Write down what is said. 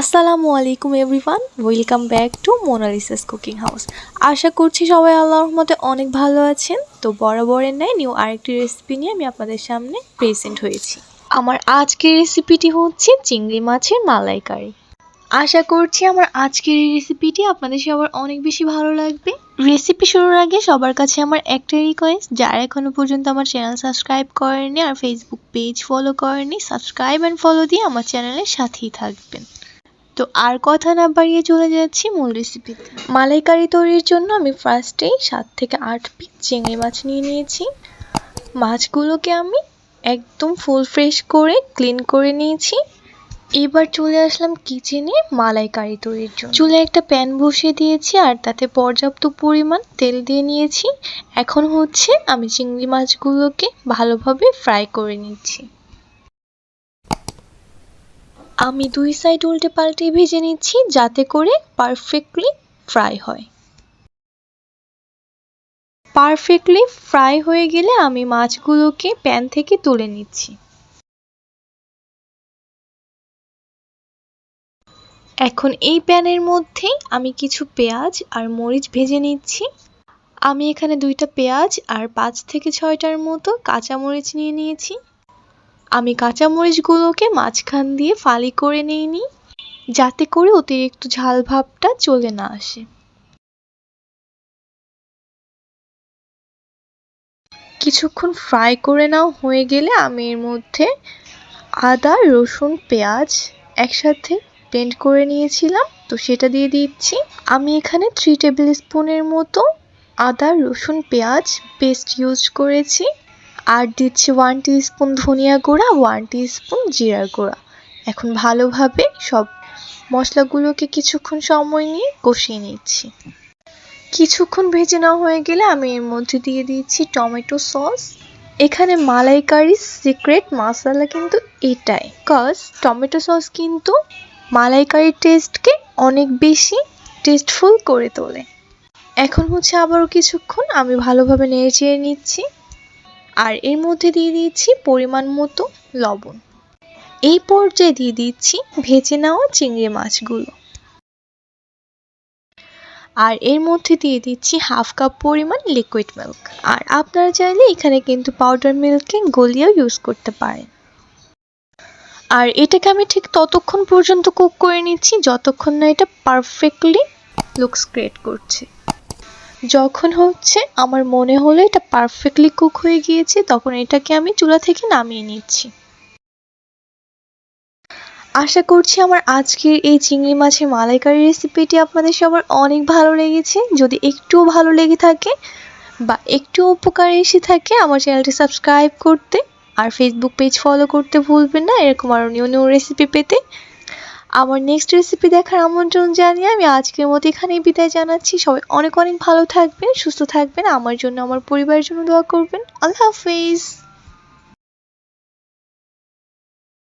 আসসালামু আলাইকুম everyone, welcome back to Monalisa's cooking house. আশা করছি সবাই আল্লাহর মতে অনেক ভালো আছেন। তো বরাবরের ন্যায় নিউ আরেকটি রেসিপি নিয়ে আমি আপনাদের সামনে প্রেজেন্ট হয়েছি। আমার আজকের রেসিপিটি হচ্ছে চিংড়ি মাছের মালাইকারি। আশা করছি আমার আজকের এই রেসিপিটি আপনাদের সবার অনেক বেশি ভালো লাগবে। রেসিপি শুরুর আগে সবার কাছে আমার একটা রিকোয়েস্ট যারা এখনও পর্যন্ত আমার চ্যানেল সাবস্ক্রাইব করেনি আর ফেসবুক পেজ ফলো করেনি সাবস্ক্রাইব অ্যান্ড ফলো দিয়ে আমার চ্যানেলের সাথেই থাকবেন। তো আর কথা না বাড়িয়ে চলে যাচ্ছি মূল রেসিপিতে মালাইকারি তৈরির জন্য আমি ফার্স্টেই সাত থেকে আট পিস চিংড়ি মাছ নিয়ে নিয়েছি। মাছগুলোকে আমি একদম ফুল ফ্রেশ করে ক্লিন করে নিয়েছি। এবার চলে আসলাম কিচেনে মালাইকারি তৈরির জন্য। চুলে একটা প্যান বসিয়ে দিয়েছি আর তাতে পর্যাপ্ত পরিমাণ তেল দিয়ে নিয়েছি। এখন হচ্ছে আমি চিংড়ি মাছগুলোকে ভালোভাবে ফ্রাই করে নিচ্ছি। আমি দুই সাইড উল্টে পাল্টে ভেজে নিচ্ছি যাতে করে পারফেক্টলি ফ্রাই হয়। পারফেক্টলি ফ্রাই হয়ে গেলে আমি মাছগুলোকে প্যান থেকে তুলে নিচ্ছি। এখন এই প্যানের মধ্যেই আমি কিছু পেঁয়াজ আর মরিচ ভেজে নিচ্ছি। আমি এখানে দুইটা পেঁয়াজ আর পাঁচ থেকে ছয়টার মতো কাঁচা মরিচ নিয়ে নিয়েছি। আমি কাঁচামরিচগুলোকে মাঝখান দিয়ে ফালি করে নিইনি, যাতে করে অতিরিক্ত ঝাল ভাবটা চলে না আসে। কিছুক্ষণ ফ্রাই করে নাও হয়ে গেলে আমি এর মধ্যে আদা, রসুন, পেঁয়াজ একসাথে ব্লেন্ড করে নিয়েছিলাম। তো সেটা দিয়ে দিচ্ছি। আমি এখানে থ্রি টেবিল স্পুনের মতো আদা, রসুন, পেঁয়াজ পেস্ট ইউজ করেছি। আর দিচ্ছি ওয়ান স্পুন ধনিয়া গুঁড়া ওয়ান স্পুন জিরার গুঁড়া। এখন ভালোভাবে সব মশলাগুলোকে কিছুক্ষণ সময় নিয়ে কষিয়ে নিচ্ছি। কিছুক্ষণ ভেজে নেওয়া হয়ে গেলে আমি এর মধ্যে দিয়ে দিচ্ছি টমেটো সস। এখানে মালাইকারির সিক্রেট মশলা কিন্তু এটাই। কজ টমেটো সস কিন্তু মালাইকারির টেস্টকে অনেক বেশি টেস্টফুল করে তোলে। এখন হচ্ছে আবারও কিছুক্ষণ আমি ভালোভাবে নেড়ে চেড়ে নিচ্ছি। আর এর মধ্যে দিয়ে দিচ্ছি পরিমাণ মতো লবণ। এই পর্যায়ে দিয়ে দিচ্ছি ভেজে নেওয়া চিংড়ি মাছগুলো। আর এর মধ্যে দিয়ে দিচ্ছি হাফ কাপ পরিমাণ লিকুইড মিল্ক আর আপনারা চাইলে এখানে কিন্তু পাউডার মিল্কে গলিয়েও ইউজ করতে পারেন। আর এটাকে আমি ঠিক ততক্ষণ পর্যন্ত কুক করে নিচ্ছি, যতক্ষণ না এটা পারফেক্টলি লুকস ক্রিয়েট করছে। যখন হচ্ছে আমার মনে হলো এটা পারফেক্টলি কুক হয়ে গিয়েছে, তখন এটাকে আমি চুলা থেকে নামিয়ে নিচ্ছি। আশা করছি আমার আজকের এই চিংড়ি মাছের মালাইকারি রেসিপিটি আপনাদের সবার অনেক ভালো লেগেছে। যদি একটুও ভালো লেগে থাকে বা একটু উপকার এসে থাকে, আমার চ্যানেলটি সাবস্ক্রাইব করতে আর ফেসবুক পেজ ফলো করতে ভুলবেন না। এরকম আরও নিউ নিউ রেসিপি পেতে আমার নেক্সট রেসিপি দেখার আমন্ত্রণ জানিয়ে আমি আজকের মতো এখানেই বিদায় জানাচ্ছি। সবাই অনেক অনেক ভালো থাকবেন, সুস্থ থাকবেন, আমার জন্য, আমার পরিবারের জন্য দোয়া করবেন। আল্লাহ হাফিজ।